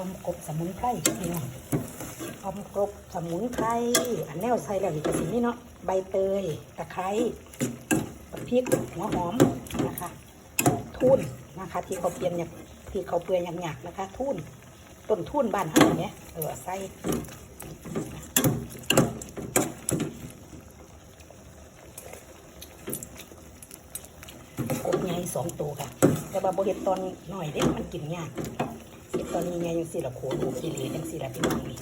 อมกบสมุนไพรพี่น้องออมกบสมุนไพรอันแนวใส่แล้วนี่ก็สินี่เนาะใบเตยตะไคร้พริกหัวหอมนะคะทุ่นนะคะ ที่เขาเปลี่ยนอย่างที่เขาเปลือยหยาบๆนะคะ ทุ่นต้นทุ่นบ้านเฮาเนี่ยเออใส่กบใหญ่สองตัวค่ะแต่ว่าบเห็ดตอนหน่อยเด้มันกินยาก เห็ดตอนนี้ไงยังสิละโขดูกิเลยังสิละพี่น้องนี่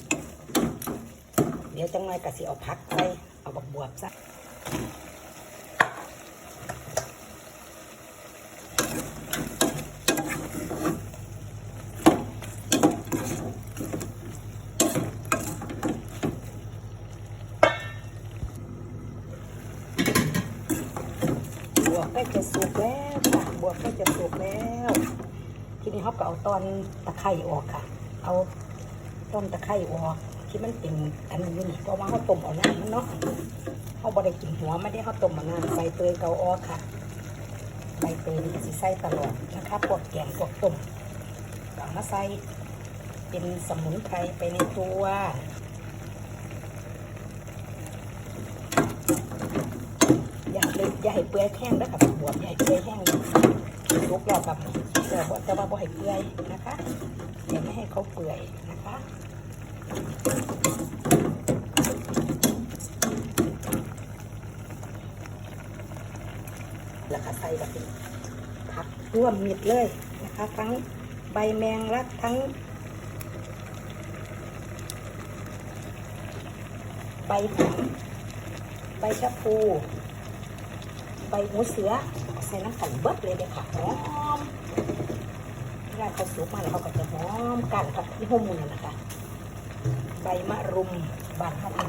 เดี๋ยวจังหน่อยก็สิเอาพักไปเอาบักบวบซะบวกใกล้จะสุกแล้วค่ะบวกใกล้จะสุกแล้ว ทีนี้เขาก็เอาตอนตะไคร่ออกค่ะ เอาต้นตะไคร่ออกที่มันเป็นอันนี้อยู่นี่เพราะว่าเขาต้มเอาน้ำมันเนาะเขาบ่ได้กินหัวไม่ได้เขาต้มเอาน้ำใบเตยเกาออกค่ะใบเตยนี่สิใส่ตลอดนะคะพวกแกงพวกต้มก็เอามาใส่เป็นสมุนไพรไปในตัวอย่าเลยอย่าให้เปื่อยแห้งแล้วกับบวบอย่าให้เปื่อยแห้ง ลุกแล้วกับเดี๋ยวจะว่าบ่ให้เปื่อยนะคะอย่าไม่ให้เขาเปื่อยนะคะแล้วก็ใส่แบบนี้ผักร่วมมิดเลยนะคะ ทั้งใบแมงลักทั้ง ใบถังใบชะพู ใบหูเสือใส่น้ำกันเบิดเลยเด็ค่ะหอมเวลาเขาสุกมาแล้วเขาก็จะหอมกันกับที่ห้มมือนะคะใบมะรุมบานเขาเป็น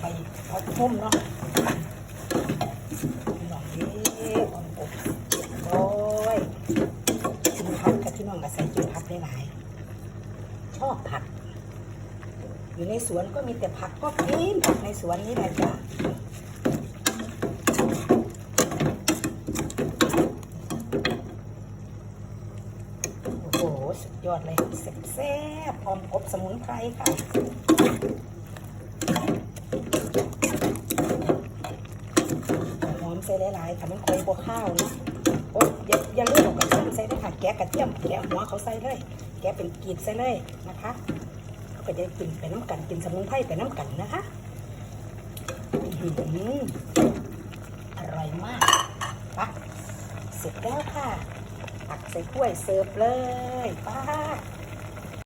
ใบเขาห่มเนาะหน่อยนี้ออนอบโอ้ยกินผักกับที่น้องก็ใส่กินผักได้หลายชอบผัก อยู่ในสวนก็มีแต่ผักก็กินผักในสวนนี่แหละจ้ะ โอ้โห สุดยอดเลยแซ่บๆพร้อมกบสมุนไพรค่ะหอมใส่หลายๆค่ะมันคอยบัวข้าวนะโอ้ยอย่าอย่าเลือกกระเทียมใส่ด้วยค่ะแกะกระเทียมแกะหัวเขาใส่เลย แกะเป็นกีบใส่เลยนะคะเขาก็จะกินไปน้ำกันกินสมุนไพรไปน้ำกันนะคะอื้อหืออร่อยมากปะเสร็จแล้วค่ะ ตักใส่ถ้วยเสิร์ฟเลยป้า